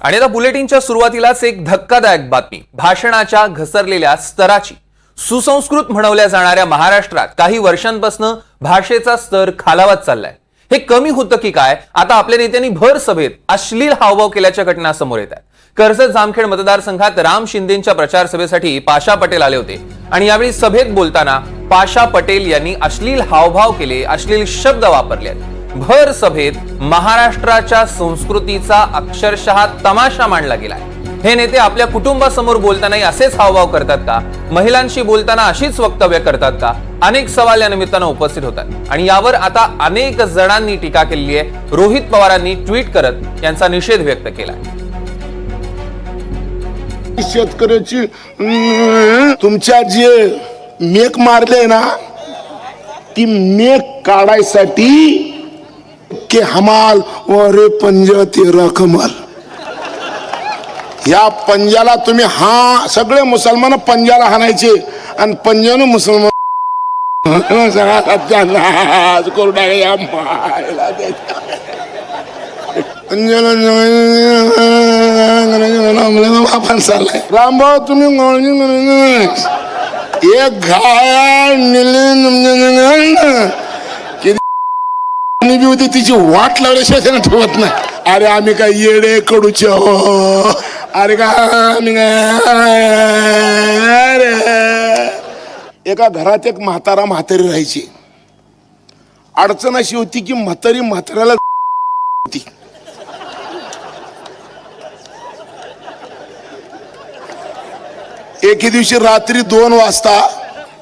आणि आता बुलेटिनच्या सुरुवातीलाच एक धक्कादायक बातमी. भाषणाच्या घसरलेल्या स्तराची. सुसंस्कृत म्हणवल्या जाणाऱ्या महाराष्ट्रात काही वर्षांपासून भाषेचा स्तर खालावत चाललाय. हे कमी होतं की काय? आता आपल्या नेत्यांनी भर सभेत अश्लील हावभाव केल्याच्या घटना समोर येत आहेत. कर्जत जामखेड मतदारसंघात राम शिंदेच्या प्रचार सभेसाठी पाशा पटेल आले होते. आणि यावेळी सभेत बोलताना पाशा पटेल यांनी अश्लील हावभाव केले अश्लील शब्द वापरले आहेत. भर सभेत महाराष्ट्राच्या संस्कृतीचा अक्षरशः तमाशा मांडला गेलाय. हे नेते आपल्या कुटुंबासमोर बोलतानाही असेच हावभाव करतात का? महिलांशी बोलताना अशीच वक्तव्य करतात का? अनेक सवाल या निमित्तानं उपस्थित होतात. आणि यावर आता अनेक जणांनी टीका केलेली आहे. रोहित पवारांनी ट्विट करत यांचा निषेध व्यक्त केलाय. शेतकऱ्याची तुमच्या जे मेक मारले ना ती मेक काढायसाठी के हमाल रे पंज तेरा कमल या पंजाला तुम्ही हा सगळे मुसलमान पंजाला हाणायचे आणि पंजान मुसलमान सगळा सत्यानाश रामभाऊ तुम्ही एक घाया बी होती तिची वाट लावल्याशिवाय त्यानं ठेवत नाही. अरे आम्ही काय येडे कडूचे हो अरे का आम्ही काय? अरे. एका घरात एक म्हातारा म्हातारी राहायची. अडचण अशी होती की म्हातारी म्हाताऱ्याला होती. एके दिवशी रात्री दोन वाजता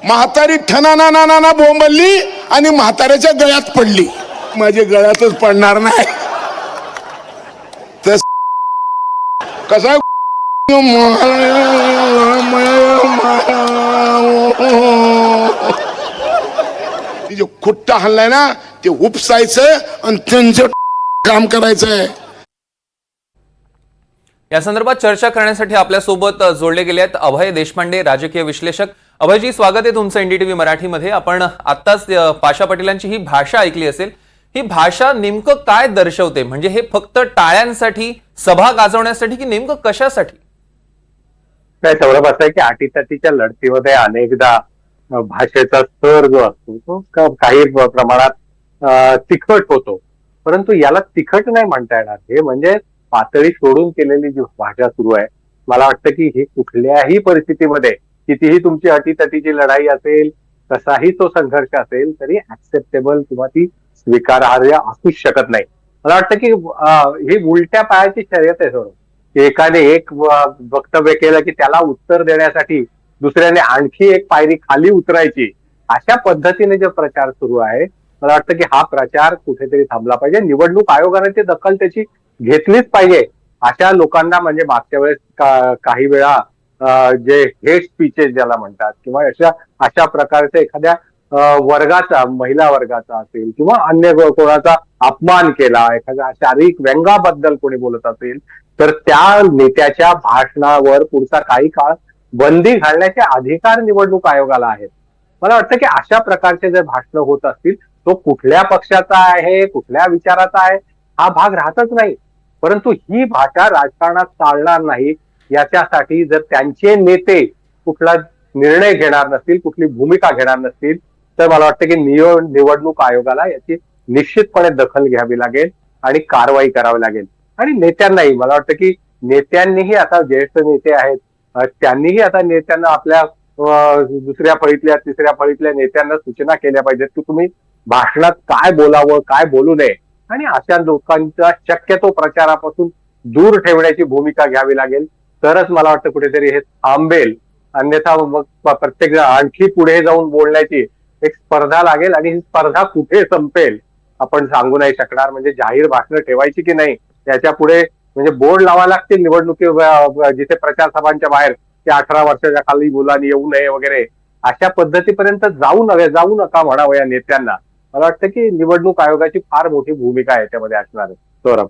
म्हातारी ठना ना ना ना बोंबलली आणि म्हाताऱ्याच्या गळ्यात पडली. माझ्या गळ्यातच पडणार नाही. तर कसा जे खुट्टा हल्लाय ना ते उपसायचं आणि त्यांचं काम करायचंय. या संदर्भात चर्चा करण्यासाठी आपल्यासोबत जोडले गेले आहेत अभय देशपांडे राजकीय विश्लेषक. अभयजी स्वागत आहे तुमचं एनडीटीव्ही मराठीमध्ये. आपण आत्ताच पाशा पटेलांची ही भाषा ऐकली असेल. ही भाषा नेमकं काय दर्शवते? म्हणजे हे फक्त टाळ्यांसाठी सभा गाजवण्यासाठी की नेमकं कशासाठी? नाही सौरभ असं आहे की अटीतटीच्या लढतीमध्ये अनेकदा भाषेचा स्तर जो असतो तो काही प्रमाणात तिखट होतो. परंतु याला तिखट नाही म्हणता येणार. हे म्हणजे पातळी सोडून केलेली जी भाषा सुरू आहे मला वाटतं की ही कुठल्याही परिस्थितीमध्ये कितीही तुमची अटीतटीची लढाई असेल कसाही तो संघर्ष असेल तरी ऍक्सेप्टेबल किंवा ती स्वीकारार्ह असूच शकत नाही. मला वाटतं की ही उलट्या पायाची शर्यत आहे सर एकाने एक वक्तव्य केलं की त्याला उत्तर देण्यासाठी दुसऱ्याने आणखी एक पायरी खाली उतरायची. अशा पद्धतीने जो प्रचार सुरू आहे मला वाटतं की हा प्रचार कुठेतरी थांबला पाहिजे. निवडणूक आयोगाने ती दखल त्याची घेतलीच पाहिजे. अशा लोकांना म्हणजे मागच्या वेळेस काही वेळा जे हेट स्पीचेस ज्याला म्हणतात किंवा अशा अशा प्रकारचे एखाद्या वर्गाचा महिला वर्गाचा असेल किंवा अन्य कोणाचा अपमान केला एखाद्या शारीरिक व्यंगाबद्दल कोणी बोलत असेल तर त्या नेत्याच्या भाषणावर पुढचा काही काळ बंदी घालण्याचे अधिकार निवडणूक आयोगाला आहेत. मला वाटतं की अशा प्रकारचे जर भाषण होत असतील तो कुठल्या पक्षाचा आहे कुठल्या विचाराचा आहे हा भाग राहतच नाही. परंतु ही भाषा राजकारणात चालणार नाही याच्यासाठी जर त्यांचे नेते कुठला निर्णय घेणार नसतील कुठली भूमिका घेणार नसतील तर मला वाटतं की नियो निवडणूक आयोगाला याची निश्चितपणे दखल घ्यावी लागेल आणि कारवाई करावी लागेल. आणि नेत्यांनाही मला वाटतं की नेत्यांनीही आता ज्येष्ठ नेते आहेत त्यांनीही आता नेत्यांना आपल्या दुसऱ्या फळीतल्या तिसऱ्या फळीतल्या नेत्यांना सूचना केल्या पाहिजेत की तुम्ही भाषणात काय बोलावं काय बोलू नये. आणि अशा लोकांचा शक्यतो प्रचारापासून दूर ठेवण्याची भूमिका घ्यावी लागेल. तरच मला वाटतं कुठेतरी हे थांबेल. अन्यथा मग प्रत्येक आणखी पुढे जाऊन बोलण्याची एक स्पर्धा लागेल आणि ही स्पर्धा कुठे संपेल आपण सांगू नाही शकणार. म्हणजे जाहीर भाषणं ठेवायची की नाही याच्यापुढे म्हणजे बोर्ड लावा लागतील निवडणुकी जिथे प्रचार सभांच्या बाहेर ते अठरा वर्षाच्या खाली मुलांनी येऊ नये वगैरे अशा पद्धतीपर्यंत जाऊ नव्हे जाऊ नका म्हणावं या नेत्यांना. मला वाटतं की निवडणूक आयोगाची फार मोठी भूमिका आहे याच्यामध्ये असणार आहे. सौरभ.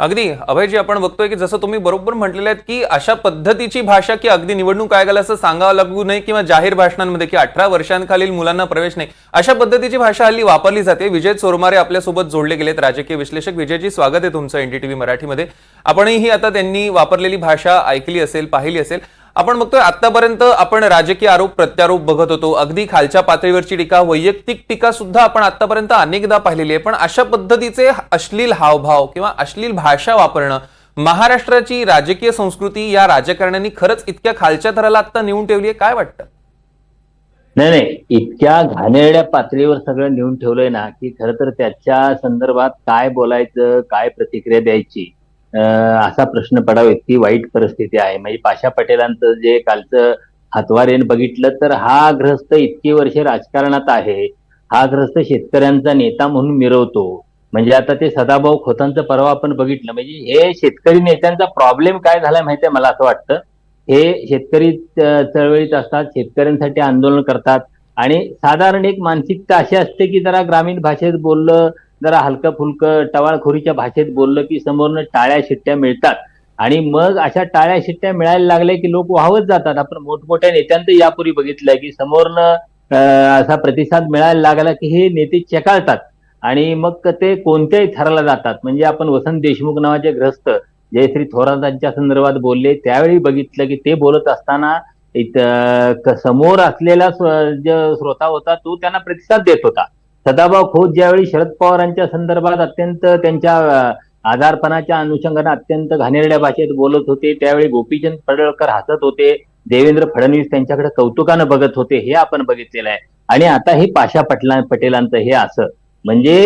अगदी अभयजी आपण बघतोय की जसं तुम्ही बरोबर म्हटलेलं आहेत की अशा पद्धतीची भाषा की अगदी निवडणूक आयोगाला असं सांगावं लागू नये किंवा जाहीर भाषणांमध्ये की अठरा वर्षांखालील मुलांना प्रवेश नाही अशा पद्धतीची भाषा हल्ली वापरली जाते. विजय चोरमारे आपल्यासोबत जोडले गेलेत. राजकीय विश्लेषक विजयजी स्वागत आहे तुमचं एनडीटीव्ही मराठीमध्ये. आपणही आता त्यांनी वापरलेली भाषा ऐकली असेल पाहिली असेल. आपण बघतोय आतापर्यंत आपण राजकीय आरोप प्रत्यारोप बघत होतो. अगदी खालच्या पातळीवरची टीका वैयक्तिक टीका सुद्धा आपण आतापर्यंत अनेकदा पाहिलेली आहे. पण अशा पद्धतीचे अश्लील हावभाव किंवा अश्लील भाषा वापरणं महाराष्ट्राची राजकीय संस्कृती या राजकारण्यांनी खरंच इतक्या खालच्या थराला आता नेऊन ठेवली आहे काय वाटतं? नाही नाही. इतक्या घाणेरड्या पातळीवर सगळं नेऊन ठेवलंय ना की खरं तर त्याच्या संदर्भात काय बोलायचं काय प्रतिक्रिया द्यायची असा प्रश्न पडावा इतकी वाईट परिस्थिती आहे. म्हणजे पाशा पटेलांचं जे कालचं हातवारेन बघितलं तर हा ग्रस्त इतकी वर्षे राजकारणात आहे. हा ग्रस्त शेतकऱ्यांचा नेता म्हणून मिरवतो. म्हणजे आता ते सदाभाऊ खोतांचं परवा आपण बघितलं. म्हणजे हे शेतकरी नेत्यांचा प्रॉब्लेम काय झालाय माहितीये मला असं वाटतं? हे शेतकरी चळवळीत असतात शेतकऱ्यांसाठी आंदोलन करतात आणि साधारण एक मानसिकता अशी असते की जरा ग्रामीण भाषेत बोललं जरा हलकं फुलकं टवाळखोरीच्या भाषेत बोललं की समोरनं टाळ्या शिट्ट्या मिळतात. आणि मग अशा टाळ्या शिट्ट्या मिळायला लागल्या की लोक वाहवत जातात. आपण मोठमोठ्या नेत्यांचं यापूर्वी बघितलंय की समोरनं असा प्रतिसाद मिळायला लागला की हे नेते चेकाळतात. आणि मग ते कोणत्याही थराला जातात. म्हणजे आपण वसंत देशमुख नावाचे ग्रस्त जयश्री थोरातांच्या संदर्भात बोलले. त्यावेळी बघितलं की ते बोलत असताना इथं समोर असलेला जो श्रोता होता तो त्यांना प्रतिसाद देत होता. सदाभाऊ खोत ज्यावेळी शरद पवारांच्या संदर्भात अत्यंत त्यांच्या आजारपणाच्या अनुषंगाने अत्यंत घाणेरड्या भाषेत बोलत होते त्यावेळी गोपीचंद पडळकर हसत होते देवेंद्र फडणवीस त्यांच्याकडे कौतुकानं बघत होते हे आपण बघितलेलं आहे. आणि आता हे पाशा पटला पटेलांचं हे असं. म्हणजे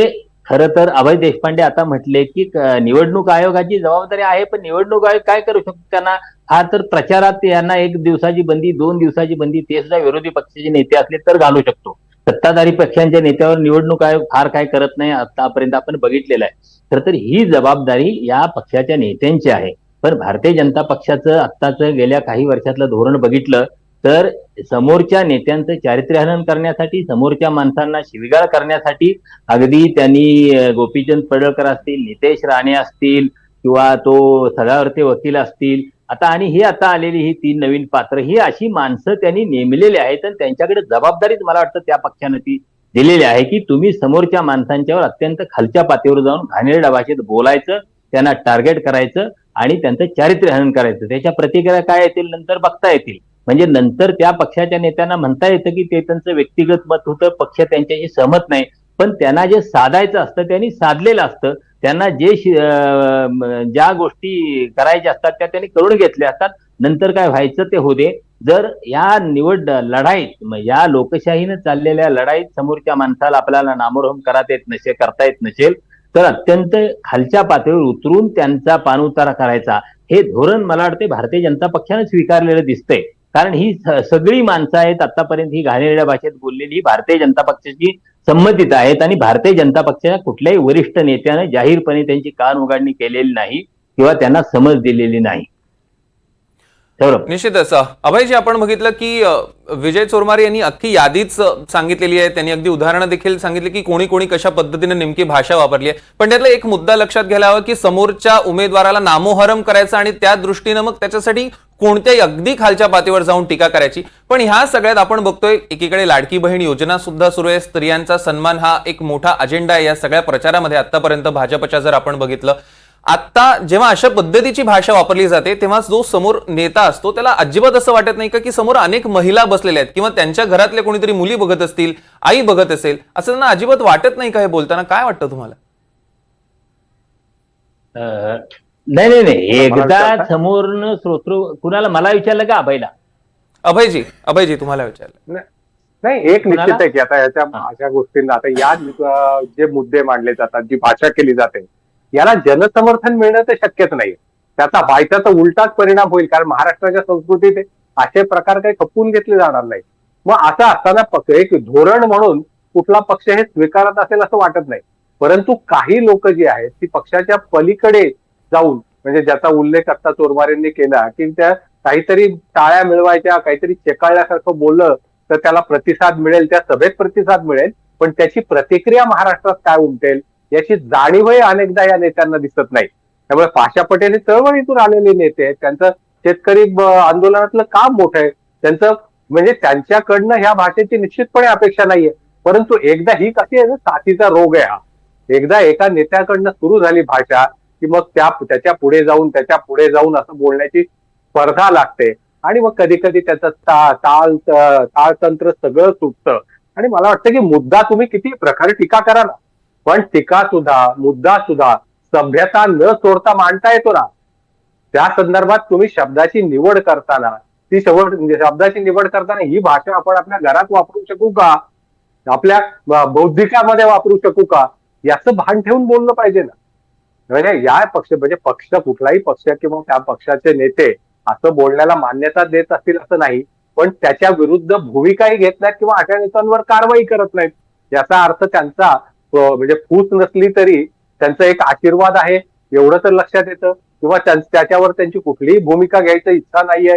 खरं तर अभय देशपांडे आता म्हटले की निवडणूक आयोगाची जबाबदारी आहे पण निवडणूक आयोग काय करू शकतो त्यांना? हा तर प्रचारात यांना एक दिवसाची बंदी दोन दिवसाची बंदी ते सुद्धा विरोधी पक्षाचे नेते असले तर घालू शकतो. सत्ताधारी पक्षांच्या नेत्यावर निवडणूक आयोग फार काय करत नाही आतापर्यंत आपण बघितलेलं आहे. खरं तर ही जबाबदारी या पक्षाच्या नेत्यांची आहे. पण भारतीय जनता पक्षाचं आत्ताचं गेल्या काही वर्षातलं धोरण बघितलं तर समोरच्या नेत्यांचं चारित्र्यहनन करण्यासाठी समोरच्या माणसांना शिविगाळ करण्यासाठी अगदी त्यांनी गोपीचंद पडळकर असतील नितेश राणे असतील किंवा तो सदावर्ते वकील असतील आता आणि ही आता आलेली ही तीन नवीन पात्र ही अशी माणसं त्यांनी नेमलेली आहेत आणि त्यांच्याकडे जबाबदारीच मला वाटतं त्या पक्षानं ती दिलेली आहे की तुम्ही समोरच्या माणसांच्यावर अत्यंत खालच्या पातळीवर जाऊन घाणेरड्या भाषेत बोलायचं त्यांना टार्गेट करायचं आणि त्यांचं चारित्र्यहनन करायचं. त्याच्या प्रतिक्रिया काय येतील नंतर बघता येतील. म्हणजे नंतर त्या पक्षाच्या नेत्यांना म्हणता येतं की ते त्यांचं व्यक्तिगत मत होतं पक्ष त्यांच्याशी सहमत नाही. पण त्यांना जे साधायचं असतं त्यांनी साधलेलं असतं त्यांना जे ज्या गोष्टी करायच्या असतात त्या त्यांनी करून घेतल्या असतात. नंतर काय व्हायचं ते होऊ दे. जर या निवड लढाईत या लोकशाहीनं चाललेल्या लढाईत समोरच्या माणसाला आपल्याला नामोरहम करता येत नसेल करता येत नसेल तर अत्यंत खालच्या पातळीवर उतरून त्यांचा पाणउतारा करायचा. हे धोरण मला वाटते भारतीय जनता पक्षानं स्वीकारलेलं दिसतंय. कारण ही सगळी माणसं आहेत आतापर्यंत ही घाणेरड्या भाषेत बोललेली ही भारतीय जनता पक्षाची संमतीत आहेत आणि भारतीय जनता पक्षाच्या कुठल्याही वरिष्ठ नेत्याने जाहीरपणे त्यांची कान उघडणी केलेली नाही किंवा त्यांना समज दिलेली नाही. निश्चितच. अभयजी आपण बघितलं की विजय चोरमारे यांनी अख्खी यादीच सांगितलेली आहे. त्यांनी अगदी उदाहरणं देखील सांगितली की कोणी कोणी कशा पद्धतीने नेमकी भाषा वापरली आहे. पण त्यातला एक मुद्दा लक्षात घ्यायला हवा की समोरच्या उमेदवाराला नामोहरम करायचं आणि त्या दृष्टीनं मग त्याच्यासाठी कोणत्याही अगदी खालच्या पातळीवर जाऊन टीका करायची. पण ह्या सगळ्यात आपण बघतोय एकीकडे लाडकी बहीण योजना सुद्धा सुरू आहे. स्त्रियांचा सन्मान हा एक मोठा अजेंडा आहे या सगळ्या प्रचारामध्ये आतापर्यंत भाजपच्या जर आपण बघितलं आता जेव्हा अशा पद्धतीची भाषा वापरली जाते तेव्हा जो समोर नेता असतो त्याला अजिबात असं वाटत नाही का की समोर अनेक महिला बसलेल्या आहेत किंवा त्यांच्या घरातले कोणीतरी मुली बघत असतील आई बघत असेल असं त्यांना अजिबात वाटत नाही का हे बोलताना काय वाटतं तुम्हाला नाही नाही नाही एकदा विचारता? समोरनं श्रोतृ कुणाला मला विचारलं का अभयला अभयजी अभयजी तुम्हाला विचारलं नाही एक? निश्चित आहे की आता याच्या. अशा गोष्टींना आता या जे मुद्दे मांडले जातात जी भाषा केली जाते याला जनसमर्थन मिळणं तर शक्यच नाही त्याचा व्हायचा उलटाच परिणाम होईल कारण महाराष्ट्राच्या संस्कृतीत असे प्रकार काही खपवून घेतले जाणार नाही मग असं असताना पक्ष एक धोरण म्हणून कुठला पक्ष हे स्वीकारत असेल असं वाटत नाही. परंतु काही लोक जी आहेत ती पक्षाच्या पलीकडे जाऊन म्हणजे ज्याचा उल्लेख आता चोरमारेंनी केला की त्या काहीतरी टाळ्या मिळवायच्या काहीतरी चेकाळल्यासारखं बोललं तर त्याला प्रतिसाद मिळेल त्या सभेत प्रतिसाद मिळेल पण त्याची प्रतिक्रिया महाराष्ट्रात काय उमटेल? याची जाणीवही अनेकदा या नेत्यांना दिसत नाही. त्यामुळे पाशा पटेल हे चळवळीतून आलेले नेते आहेत. त्यांचं शेतकरी आंदोलनातलं काम मोठं आहे. त्यांचं म्हणजे त्यांच्याकडनं ह्या भाषेची निश्चितपणे अपेक्षा नाहीये. परंतु एकदा ही कशी आहे ना साथीचा रोग आहे हा. एकदा एका नेत्याकडनं सुरू झाली भाषा की मग त्या त्याच्या पुढे जाऊन त्याच्या पुढे जाऊन असं बोलण्याची स्पर्धा लागते. आणि मग कधी कधी त्याचं ता- ताल ताळतंत्र सगळं सुटतं आणि मला वाटतं की मुद्दा तुम्ही किती प्रकारे टीका करा ना पण टीका सुद्धा मुद्दा सुद्धा सभ्यता न सोडता मांडता येतो ना. त्या संदर्भात तुम्ही शब्दाची निवड करताना ती शब्द म्हणजे शब्दाची निवड करताना ही भाषा आपण आपल्या घरात वापरू शकू का? आपल्या बौद्धिकामध्ये वापरू शकू का? याचं भान ठेवून बोललं पाहिजे ना. म्हणजे या पक्ष म्हणजे पक्ष कुठलाही पक्ष किंवा त्या पक्षाचे नेते असं बोलण्याला मान्यता देत असतील असं नाही. पण त्याच्या विरुद्ध भूमिकाही घेत नाहीत किंवा अशा नेत्यांवर कारवाई करत नाहीत. याचा अर्थ त्यांचा म्हणजे फूस नसली तरी त्यांचा एक आशीर्वाद आहे एवढं तर लक्षात येतं. किंवा त्याच्यावर त्यांची कुठलीही भूमिका घ्यायची इच्छा नाहीये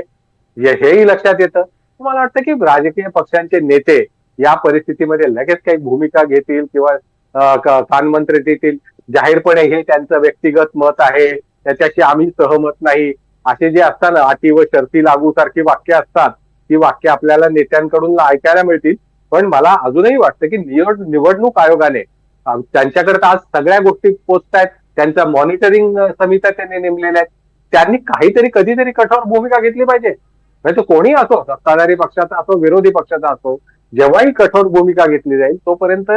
हेही लक्षात येतं. मला वाटतं की राजकीय पक्षांचे नेते या परिस्थितीमध्ये लगेच काही भूमिका घेतील किंवा अं, कानमंत्री देतील. जाहीरपणे हे त्यांचं व्यक्तिगत मत आहे त्याच्याशी आम्ही सहमत नाही. असे जे असतात ना अटी व शर्ती लागू सारखी वाक्य असतात ती वाक्य आपल्याला नेत्यांकडून ऐकायला मिळतील. पण मला अजूनही वाटतं की निवड निवडणूक आयोगाने त्यांच्याकडे तर आज सगळ्या गोष्टी पोचतायत त्यांच्या मॉनिटरिंग समित्या त्यांनी नेमलेल्या आहेत. त्यांनी काहीतरी कधीतरी कठोर भूमिका घेतली पाहिजे. म्हणजे तो कोणी असो सत्ताधारी पक्षाचा असो विरोधी पक्षाचा असो जेव्हाही कठोर भूमिका घेतली जाईल तोपर्यंत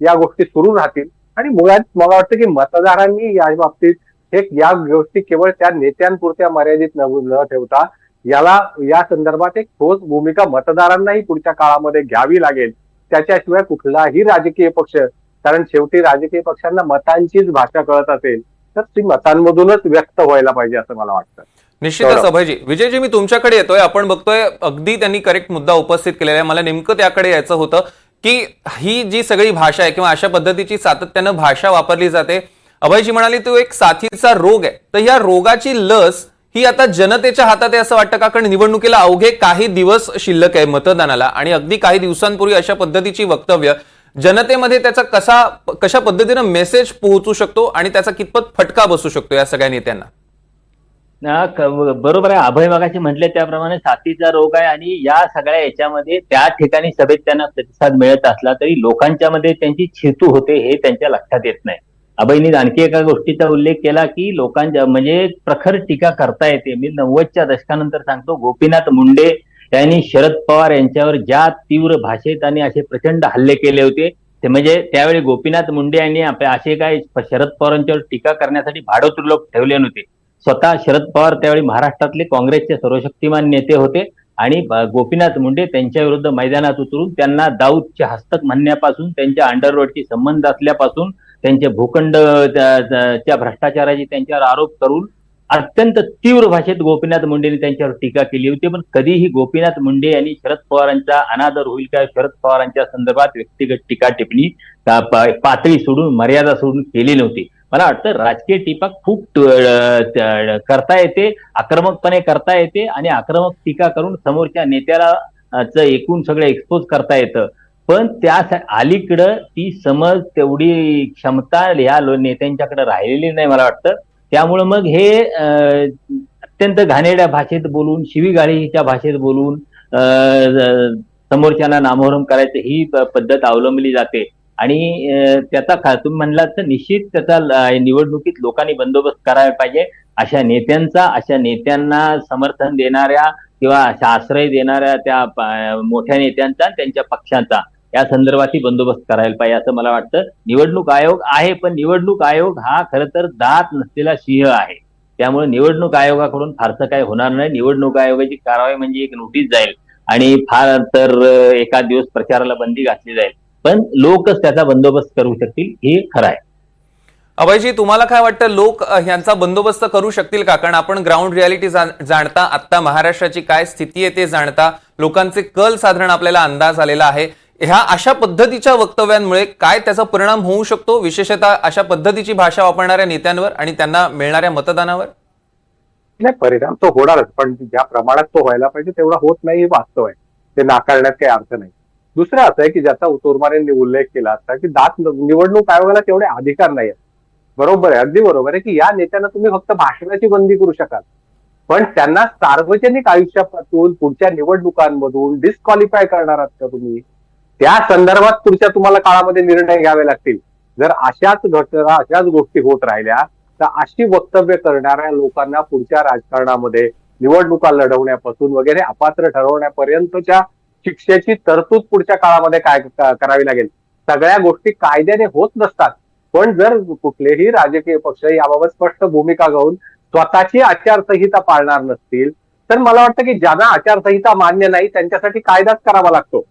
या गोष्टी सुरू राहतील. आणि मुळात मला वाटतं की मतदारांनी या बाबतीत हे या गोष्टी केवळ त्या नेत्यांपुरत्या मर्यादित न ठेवता याला या संदर्भात एक ठोस भूमिका मतदारांनाही पुढच्या काळामध्ये घ्यावी लागेल. त्याच्याशिवाय कुठलाही राजकीय पक्ष कारण शेवटी राजकीय पक्षांना मतांचीच भाषा कळत असेल तर ती मतांमधूनच व्यक्त व्हायला पाहिजे असं मला वाटतं. निश्चितच. अभयजी विजयजी मी तुमच्याकडे येतोय. आपण बघतोय अगदी त्यांनी करेक्ट मुद्दा उपस्थित केलेला आहे. मला नेमकं त्याकडे यायचं होतं की ही जी सगळी भाषा आहे किंवा अशा पद्धतीची सातत्यानं भाषा वापरली जाते. अभयजी म्हणाली तो एक साथीचा रोग आहे. तर या रोगाची लस ही आता जनतेच्या हातात आहे असं वाटतं का? कारण निवडणुकीला अवघे काही दिवस शिल्लक आहे मतदानाला. आणि अगदी काही दिवसांपूर्वी अशा पद्धतीची वक्तव्य जनतेमध्ये त्याचा कसा कशा पद्धतीनं मेसेज पोहोचू शकतो आणि त्याचा कितपत फटका बसू शकतो या सगळ्या नेत्यांना? बरोबर आहे. अभय मागाशी म्हटले त्याप्रमाणे साथीचा रोग आहे आणि या सगळ्या याच्यामध्ये त्या ठिकाणी सभेत त्यांना प्रतिसाद मिळत असला तरी लोकांच्या मध्ये त्यांची छेतू होते हे त्यांच्या लक्षात येत नाही. अभयनी आणखी एका गोष्टीचा उल्लेख केला की लोकांच्या म्हणजे प्रखर टीका करता येते. मी नव्वदच्या दशकानंतर सांगतो गोपीनाथ मुंडे त्यांनी शरद पवार यांच्यावर ज्या तीव्र भाषेत आणि असे प्रचंड हल्ले केले होते ते म्हणजे त्यावेळी गोपीनाथ मुंडे यांनी आपल्या असे काय शरद पवारांच्यावर टीका करण्यासाठी भाडोत्री लोक ठेवले नव्हते. स्वतः शरद पवार त्यावेळी महाराष्ट्रातले काँग्रेसचे सर्वशक्तिमान नेते होते आणि गोपीनाथ मुंडे त्यांच्या विरुद्ध मैदानात उतरून त्यांना दाऊदचे हस्तक म्हणण्यापासून त्यांच्या अंडरवर्डची संबंध असल्यापासून त्यांचे भूखंड त्या- भ्रष्टाचाराचे त्यांच्यावर आरोप करून अत्यंत तीव्र भाषेत गोपीनाथ मुंडेंनी त्यांच्यावर टीका केली होती पण कधीही गोपीनाथ मुंडे यांनी शरद पवारांचा अनादर होईल का शरद पवारांच्या संदर्भात व्यक्तिगत टीका टिप्पणी पातळी सोडून मर्यादा सोडून केली नव्हती मला वाटतं राजकीय टीका खूप करता येते आक्रमकपणे करता येते आणि आक्रमक टीका करून समोरच्या नेत्याला एकूण सगळं एक्सपोज करता येतं. पण त्या अलीकडं ती समज तेवढी क्षमता या नेत्यांच्याकडे राहिलेली नाही मला वाटतं. त्यामुळे मग हे अत्यंत घाणेड्या भाषेत बोलून शिवीगाळीच्या भाषेत बोलून समोरच्यांना नामोहरम करायचं ही पद्धत अवलंबली जाते. आणि त्याचा खा- तुम्ही म्हणलात तर निश्चित त्याचा निवडणुकीत लोकांनी बंदोबस्त करायला पाहिजे. अशा नेत्यांचा अशा नेत्यांना समर्थन देणाऱ्या किंवा अशा आश्रय देणाऱ्या त्या मोठ्या नेत्यांचा त्यांच्या पक्षांचा. या संदर्भातही बंदोबस्त करायला पाहिजे असं मला वाटतं. निवडणूक आयोग आहे पण निवडणूक आयोग हा खरं तर दात नसलेला सिंह आहे. त्यामुळे निवडणूक आयोगाकडून फारसं काही होणार नाही. निवडणूक आयोगाची कारवाई म्हणजे एक नोटीस जाईल आणि फार तर एका दिवस प्रचाराला बंदी घातली जाईल. पण लोकच त्याचा बंदोबस्त करू शकतील हे खरं आहे. अभयजी तुम्हाला काय वाटतं लोक यांचा बंदोबस्त करू शकतील का? कारण आपण ग्राउंड रियालिटी जाणता आता महाराष्ट्राची काय स्थिती आहे ते जाणता लोकांचे कल साधारण आपल्याला अंदाज आलेला आहे. ह्या अशा पद्धतीच्या वक्तव्यांमुळे काय त्याचा परिणाम होऊ शकतो? विशेषतः अशा पद्धतीची भाषा वापरणाऱ्या नेत्यांवर आणि त्यांना मिळणाऱ्या मतदानावर? नाही परिणाम तो होणारच पण ज्या प्रमाणात तो व्हायला पाहिजे तेवढा होत नाही हे वास्तव आहे. ते नाकारण्यात काही अर्थ नाही. दुसरं असं आहे की ज्याचा तोरमार उल्लेख केला असता की दात निवडणूक आयोगाला तेवढे अधिकार नाही आहेत बरोबर आहे अगदी बरोबर आहे की या नेत्यांना तुम्ही फक्त भाषणाची बंदी करू शकाल. पण त्यांना सार्वजनिक आयुष्यापासून पुढच्या निवडणुकांमधून डिस्क्वालिफाय करणार आहात का तुम्ही? त्या संदर्भात पुढच्या तुम्हाला काळामध्ये निर्णय घ्यावे लागतील. जर अशाच घटना अशाच गोष्टी होत राहिल्या तर अशी वक्तव्य करणाऱ्या लोकांना पुढच्या राजकारणामध्ये निवडणुका लढवण्यापासून वगैरे अपात्र ठरवण्यापर्यंतच्या शिक्षेची तरतूद पुढच्या काळामध्ये काय करावी लागेल. सगळ्या गोष्टी कायद्याने होत नसतात. पण जर कुठलेही राजकीय पक्ष याबाबत स्पष्ट भूमिका घेऊन स्वतःची आचारसंहिता पाळणार नसतील तर मला वाटतं की ज्यांना आचारसंहिता मान्य नाही त्यांच्यासाठी कायदाच करावा लागतो.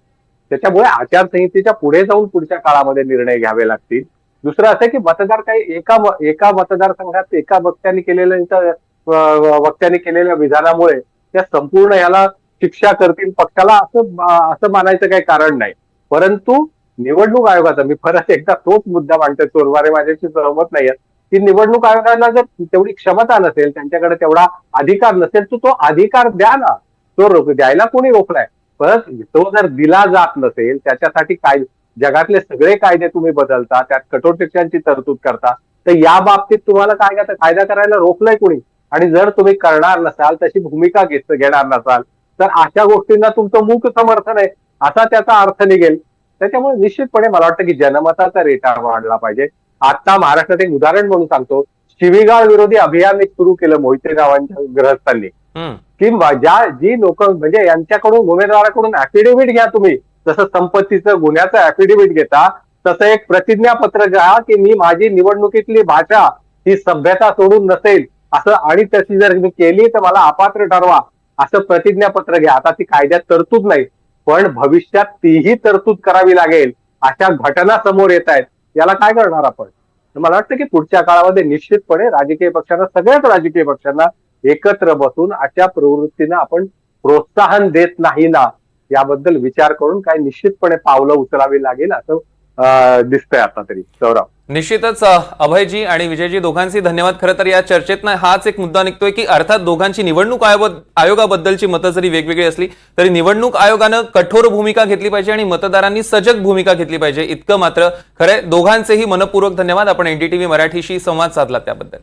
त्याच्यामुळे आचारसंहितेच्या पुढे जाऊन पुढच्या काळामध्ये निर्णय घ्यावे लागतील. दुसरं असं की मतदार काही एका एका मतदारसंघात एका वक्त्याने केलेल्या वक्त्याने केलेल्या विधानामुळे त्या संपूर्ण याला शिक्षा करतील पक्षाला असं असं मानायचं काही कारण नाही. परंतु निवडणूक आयोगाचा मी परत एकदा तोच मुद्दा मांडतोय चोरवारे माझ्याशी सहमत नाहीये की निवडणूक आयोगाला जर तेवढी क्षमता नसेल त्यांच्याकडे तेवढा अधिकार नसेल तर तो अधिकार द्या ना. तो द्यायला कोणी रोखलाय? परत तो जर दिला जात नसेल त्याच्यासाठी काय जगातले सगळे कायदे तुम्ही बदलता त्यात कठोर शिक्षांची तरतूद करता तर या बाबतीत तुम्हाला काय करता- कायदा करायला रोखलंय कोणी? आणि जर तुम्ही करणार नसाल तशी भूमिका घेत घेणार नसाल तर अशा गोष्टींना तुमचं मूक समर्थन आहे असा त्याचा अर्थ निघेल. त्याच्यामुळे निश्चितपणे मला वाटतं की जनमताचा रेटा वाढला पाहिजे. आता महाराष्ट्रात एक उदाहरण म्हणून सांगतो. शिवीगाळ विरोधी अभियान एक सुरू केलं मोहिते गावांच्या ग्रहस्थांनी की ज्या जी लोक म्हणजे यांच्याकडून उमेदवाराकडून ऍफिडेव्हिट घ्या तुम्ही. जसं संपत्तीचं गुन्ह्याचं ऍफिडेव्हिट घेता तसं एक प्रतिज्ञापत्र घ्या की मी माझी निवडणुकीतली भाषा ही सभ्यता सोडून नसेल. असं आणि तशी जर मी केली तर मला अपात्र ठरवा. असं प्रतिज्ञापत्र घ्या. आता ती कायद्यात तरतूद नाही. पण भविष्यात तीही तरतूद करावी लागेल. अशा घटना समोर येत आहेत. याला काय करणार आपण? मला वाटतं की पुढच्या काळामध्ये निश्चितपणे राजकीय पक्षांना सगळ्याच राजकीय पक्षांना एकत्र बसून अशा प्रवृत्तीनं आपण प्रोत्साहन देत नाही ना याबद्दल विचार करून काही निश्चितपणे पावलं उचलावी लागेल असं दिसतंय आता तरी. सौरभ. निश्चितच अभयजी आणि विजयजी दोघांचे धन्यवाद. खरं तर या चर्चेतनं हाच एक मुद्दा निघतोय की अर्थात दोघांची निवडणूक आयोगाबद्दलची मतं जरी वेगवेगळी असली तरी निवडणूक आयोगानं कठोर भूमिका घेतली पाहिजे आणि मतदारांनी सजग भूमिका घेतली पाहिजे. इतकं मात्र खरंय. दोघांचेही मनपूर्वक धन्यवाद. आपण एनडीटीव्ही मराठीशी संवाद साधला त्याबद्दल.